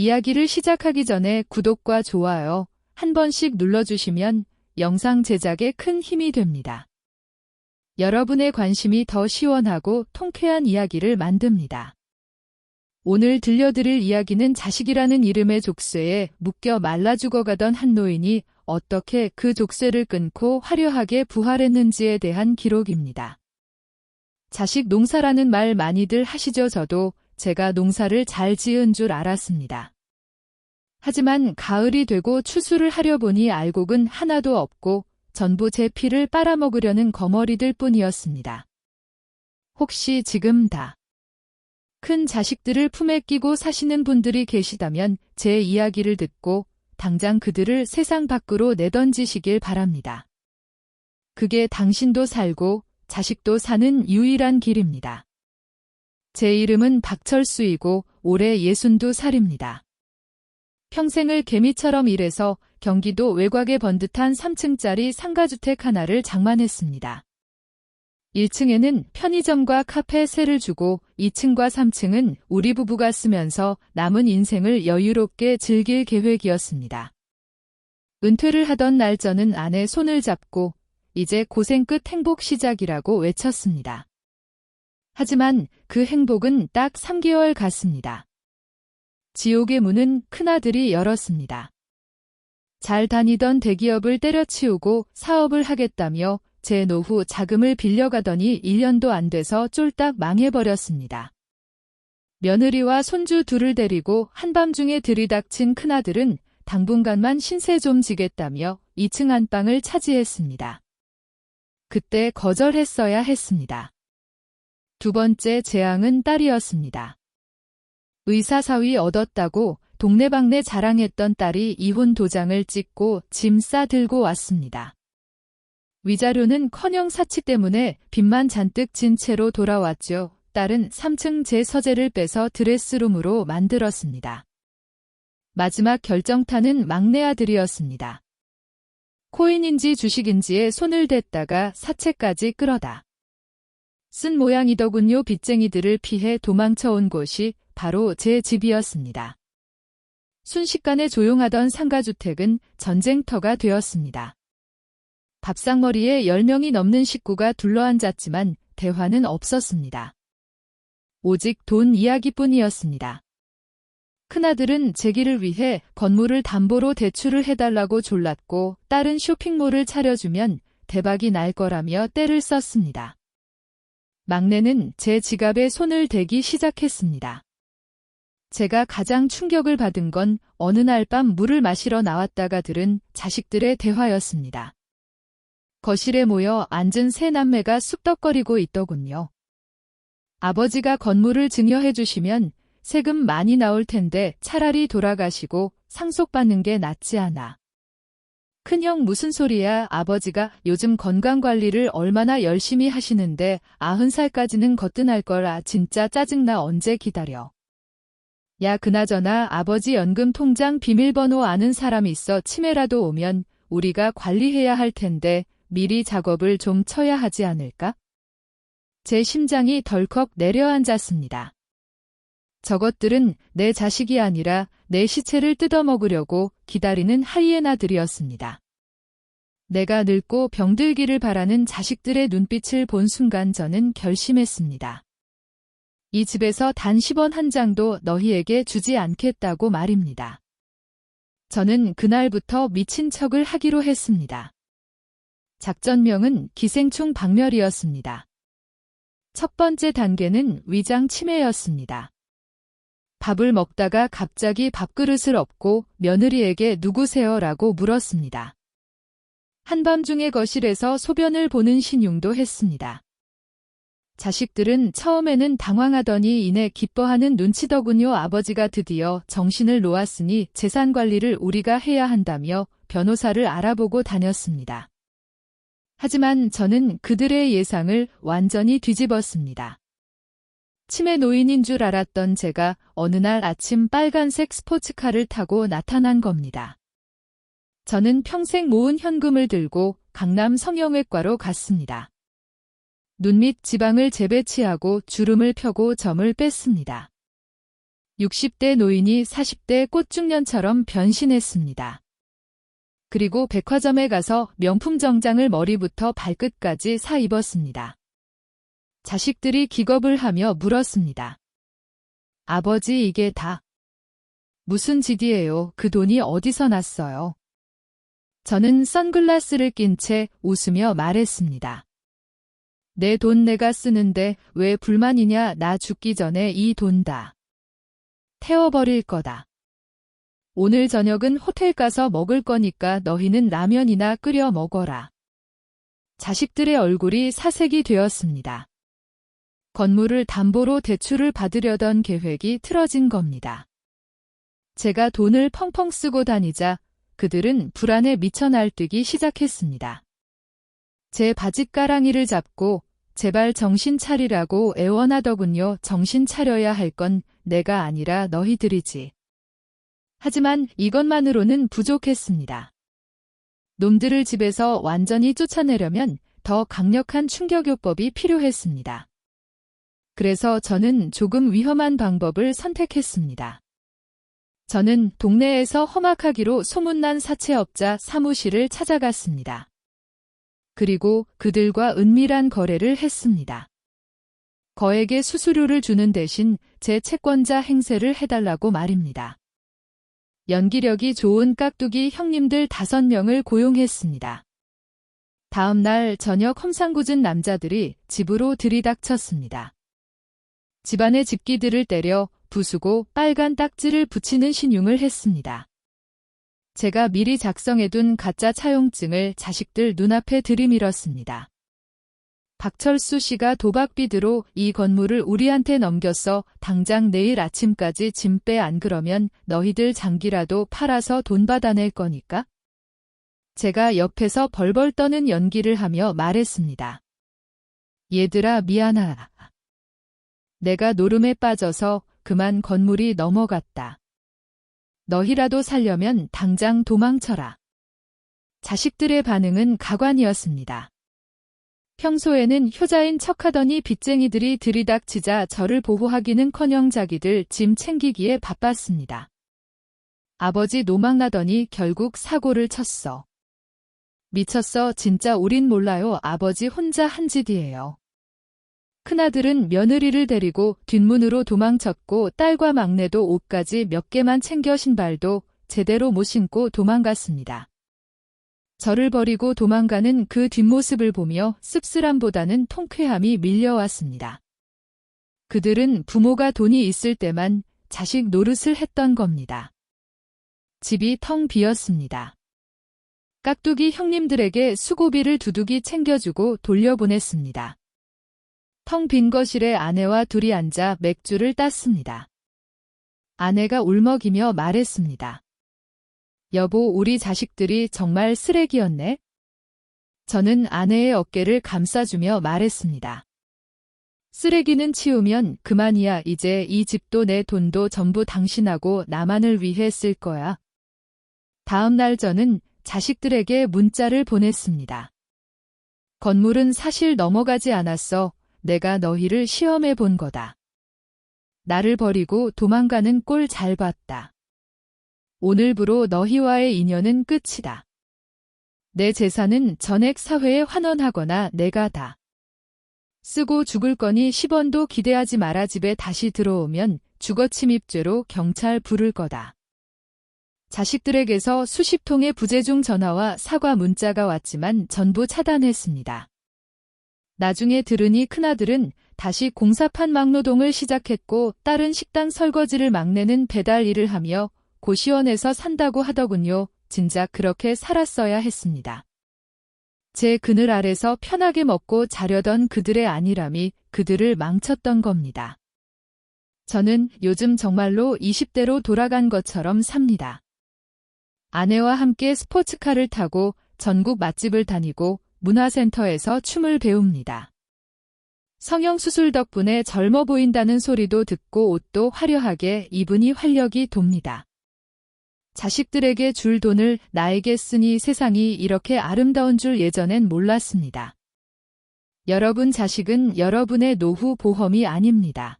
이야기를 시작하기 전에 구독과 좋아요 한 번씩 눌러주시면 영상 제작에 큰 힘이 됩니다. 여러분의 관심이 더 시원하고 통쾌한 이야기를 만듭니다. 오늘 들려드릴 이야기는 자식이라는 이름의 족쇄에 묶여 말라 죽어가던 한 노인이 어떻게 그 족쇄를 끊고 화려하게 부활했는지에 대한 기록입니다. 자식 농사라는 말 많이들 하시죠 저도 제가 농사를 잘 지은 줄 알았습니다. 하지만 가을이 되고 추수를 하려 보니 알곡은 하나도 없고 전부 제 피를 빨아먹으려는 거머리들 뿐이었습니다. 혹시 지금 다 큰 자식들을 품에 끼고 사시는 분들이 계시다면 제 이야기를 듣고 당장 그들을 세상 밖으로 내던지시길 바랍니다. 그게 당신도 살고 자식도 사는 유일한 길입니다. 제 이름은 박철수이고 올해 62살입니다. 평생을 개미처럼 일해서 경기도 외곽에 번듯한 3층짜리 상가주택 하나를 장만했습니다. 1층에는 편의점과 카페 세를 주고 2층과 3층은 우리 부부가 쓰면서 남은 인생을 여유롭게 즐길 계획이었습니다. 은퇴를 하던 날 저는 아내 손을 잡고 이제 고생 끝 행복 시작이라고 외쳤습니다. 하지만 그 행복은 딱 3개월 갔습니다. 지옥의 문은 큰아들이 열었습니다. 잘 다니던 대기업을 때려치우고 사업을 하겠다며 제 노후 자금을 빌려가더니 1년도 안 돼서 쫄딱 망해버렸습니다. 며느리와 손주 둘을 데리고 한밤중에 들이닥친 큰아들은 당분간만 신세 좀 지겠다며 2층 안방을 차지했습니다. 그때 거절했어야 했습니다. 두 번째 재앙은 딸이었습니다. 의사사위 얻었다고 동네방네 자랑했던 딸이 이혼 도장을 찍고 짐 싸들고 왔습니다. 위자료는 커녕 사치 때문에 빚만 잔뜩 진 채로 돌아왔죠. 딸은 3층 제 서재를 빼서 드레스룸으로 만들었습니다. 마지막 결정타는 막내 아들이었습니다. 코인인지 주식인지에 손을 댔다가 사채까지 끌어다. 쓴 모양이더군요. 빚쟁이들을 피해 도망쳐 온 곳이 바로 제 집이었습니다. 순식간에 조용하던 상가주택은 전쟁터가 되었습니다. 밥상머리에 10명이 넘는 식구가 둘러앉았지만 대화는 없었습니다. 오직 돈 이야기뿐이었습니다. 큰아들은 재기를 위해 건물을 담보로 대출을 해달라고 졸랐고 딸은 쇼핑몰을 차려주면 대박이 날 거라며 때를 썼습니다. 막내는 제 지갑에 손을 대기 시작했습니다. 제가 가장 충격을 받은 건 어느 날 밤 물을 마시러 나왔다가 들은 자식들의 대화였습니다. 거실에 모여 앉은 세 남매가 쑥덕거리고 있더군요. 아버지가 건물을 증여해 주시면 세금 많이 나올 텐데 차라리 돌아가시고 상속받는 게 낫지 않아. 큰형 무슨 소리야 아버지가 요즘 건강관리를 얼마나 열심히 하시는데 아흔 살까지는 거뜬할 거라 진짜 짜증나 언제 기다려. 야 그나저나 아버지 연금 통장 비밀번호 아는 사람 있어 치매라도 오면 우리가 관리해야 할 텐데 미리 작업을 좀 쳐야 하지 않을까? 제 심장이 덜컥 내려앉았습니다. 저것들은 내 자식이 아니라 내 시체를 뜯어먹으려고 기다리는 하이에나들이었습니다. 내가 늙고 병들기를 바라는 자식들의 눈빛을 본 순간 저는 결심했습니다. 이 집에서 단 10원 한 장도 너희에게 주지 않겠다고 말입니다. 저는 그날부터 미친 척을 하기로 했습니다. 작전명은 기생충 박멸이었습니다. 첫 번째 단계는 위장 치매였습니다. 밥을 먹다가 갑자기 밥그릇을 엎고 며느리에게 누구세요 라고 물었습니다. 한밤중에 거실에서 소변을 보는 신용도 했습니다. 자식들은 처음에는 당황하더니 이내 기뻐하는 눈치더군요. 아버지가 드디어 정신을 놓았으니 재산 관리를 우리가 해야 한다며 변호사를 알아보고 다녔습니다. 하지만 저는 그들의 예상을 완전히 뒤집었습니다. 치매 노인인 줄 알았던 제가 어느 날 아침 빨간색 스포츠카를 타고 나타난 겁니다. 저는 평생 모은 현금을 들고 강남 성형외과로 갔습니다. 눈 밑 지방을 재배치하고 주름을 펴고 점을 뺐습니다. 60대 노인이 40대 꽃중년처럼 변신했습니다. 그리고 백화점에 가서 명품 정장을 머리부터 발끝까지 사 입었습니다. 자식들이 기겁을 하며 물었습니다. 아버지 이게 다 무슨 짓이에요? 그 돈이 어디서 났어요? 저는 선글라스를 낀 채 웃으며 말했습니다. 내 돈 내가 쓰는데 왜 불만이냐 나 죽기 전에 이 돈 다 태워버릴 거다. 오늘 저녁은 호텔 가서 먹을 거니까 너희는 라면이나 끓여 먹어라. 자식들의 얼굴이 사색이 되었습니다. 건물을 담보로 대출을 받으려던 계획이 틀어진 겁니다. 제가 돈을 펑펑 쓰고 다니자 그들은 불안에 미쳐 날뛰기 시작했습니다. 제 바짓가랑이를 잡고 제발 정신 차리라고 애원하더군요. 정신 차려야 할 건 내가 아니라 너희들이지. 하지만 이것만으로는 부족했습니다. 놈들을 집에서 완전히 쫓아내려면 더 강력한 충격요법이 필요했습니다. 그래서 저는 조금 위험한 방법을 선택했습니다. 저는 동네에서 험악하기로 소문난 사채업자 사무실을 찾아갔습니다. 그리고 그들과 은밀한 거래를 했습니다. 거액의 수수료를 주는 대신 제 채권자 행세를 해달라고 말입니다. 연기력이 좋은 깍두기 형님들 다섯 명을 고용했습니다. 다음 날 저녁 험상궂은 남자들이 집으로 들이닥쳤습니다. 집안의 집기들을 때려 부수고 빨간 딱지를 붙이는 신용을 했습니다. 제가 미리 작성해둔 가짜 차용증을 자식들 눈앞에 들이밀었습니다. 박철수 씨가 도박비드로 이 건물을 우리한테 넘겼어 당장 내일 아침까지 짐 빼 안 그러면 너희들 장기라도 팔아서 돈 받아낼 거니까? 제가 옆에서 벌벌 떠는 연기를 하며 말했습니다. 얘들아 미안하다. 내가 노름에 빠져서 그만 건물이 넘어갔다. 너희라도 살려면 당장 도망쳐라. 자식들의 반응은 가관이었습니다. 평소에는 효자인 척하더니 빚쟁이들이 들이닥치자 저를 보호하기는커녕 자기들 짐 챙기기에 바빴습니다. 아버지 노망나더니 결국 사고를 쳤어. 미쳤어 진짜 우린 몰라요 아버지 혼자 한 짓이에요. 큰아들은 며느리를 데리고 뒷문으로 도망쳤고 딸과 막내도 옷까지 몇 개만 챙겨 신발도 제대로 못 신고 도망갔습니다. 저를 버리고 도망가는 그 뒷모습을 보며 씁쓸함보다는 통쾌함이 밀려왔습니다. 그들은 부모가 돈이 있을 때만 자식 노릇을 했던 겁니다. 집이 텅 비었습니다. 깍두기 형님들에게 수고비를 두둑이 챙겨주고 돌려보냈습니다. 텅 빈 거실에 아내와 둘이 앉아 맥주를 땄습니다. 아내가 울먹이며 말했습니다. 여보, 우리 자식들이 정말 쓰레기였네? 저는 아내의 어깨를 감싸주며 말했습니다. 쓰레기는 치우면 그만이야. 이제 이 집도 내 돈도 전부 당신하고 나만을 위해 쓸 거야. 다음 날 저는 자식들에게 문자를 보냈습니다. 건물은 사실 넘어가지 않았어. 내가 너희를 시험해 본 거다. 나를 버리고 도망가는 꼴 잘 봤다. 오늘부로 너희와의 인연은 끝이다. 내 재산은 전액 사회에 환원하거나 내가 다. 쓰고 죽을 거니 10원도 기대하지 마라 집에 다시 들어오면 주거침입죄로 경찰 부를 거다. 자식들에게서 수십 통의 부재중 전화와 사과 문자가 왔지만 전부 차단했습니다. 나중에 들으니 큰아들은 다시 공사판 막노동을 시작했고 딸은 식당 설거지를 막내는 배달 일을 하며 고시원에서 산다고 하더군요. 진작 그렇게 살았어야 했습니다. 제 그늘 아래서 편하게 먹고 자려던 그들의 안일함이 그들을 망쳤던 겁니다. 저는 요즘 정말로 20대로 돌아간 것처럼 삽니다. 아내와 함께 스포츠카를 타고 전국 맛집을 다니고 문화센터에서 춤을 배웁니다. 성형수술 덕분에 젊어 보인다는 소리도 듣고 옷도 화려하게 입으니 활력이 돕니다. 자식들에게 줄 돈을 나에게 쓰니 세상이 이렇게 아름다운 줄 예전엔 몰랐습니다. 여러분 자식은 여러분의 노후 보험이 아닙니다.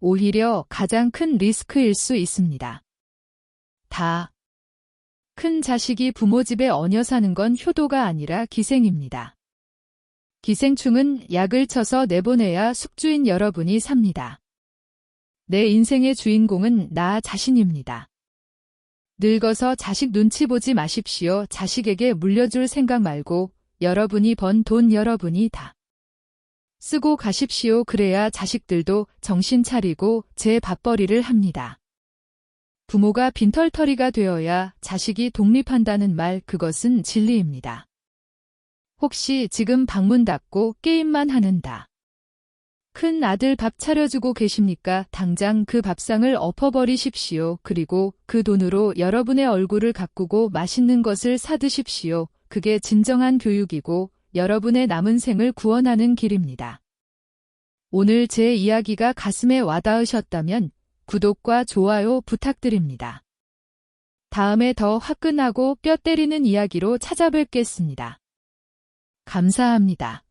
오히려 가장 큰 리스크일 수 있습니다. 다. 큰 자식이 부모 집에 얹어 사는 건 효도가 아니라 기생입니다. 기생충은 약을 쳐서 내보내야 숙주인 여러분이 삽니다. 내 인생의 주인공은 나 자신입니다. 늙어서 자식 눈치 보지 마십시오. 자식에게 물려줄 생각 말고 여러분이 번 돈 여러분이 다 쓰고 가십시오. 그래야 자식들도 정신 차리고 제 밥벌이를 합니다. 부모가 빈털터리가 되어야 자식이 독립한다는 말 그것은 진리입니다. 혹시 지금 방문 닫고 게임만 하는다. 큰 아들 밥 차려주고 계십니까? 당장 그 밥상을 엎어버리십시오. 그리고 그 돈으로 여러분의 얼굴을 가꾸고 맛있는 것을 사드십시오. 그게 진정한 교육이고 여러분의 남은 생을 구원하는 길입니다. 오늘 제 이야기가 가슴에 와닿으셨다면 구독과 좋아요 부탁드립니다. 다음에 더 화끈하고 뼈 때리는 이야기로 찾아뵙겠습니다. 감사합니다.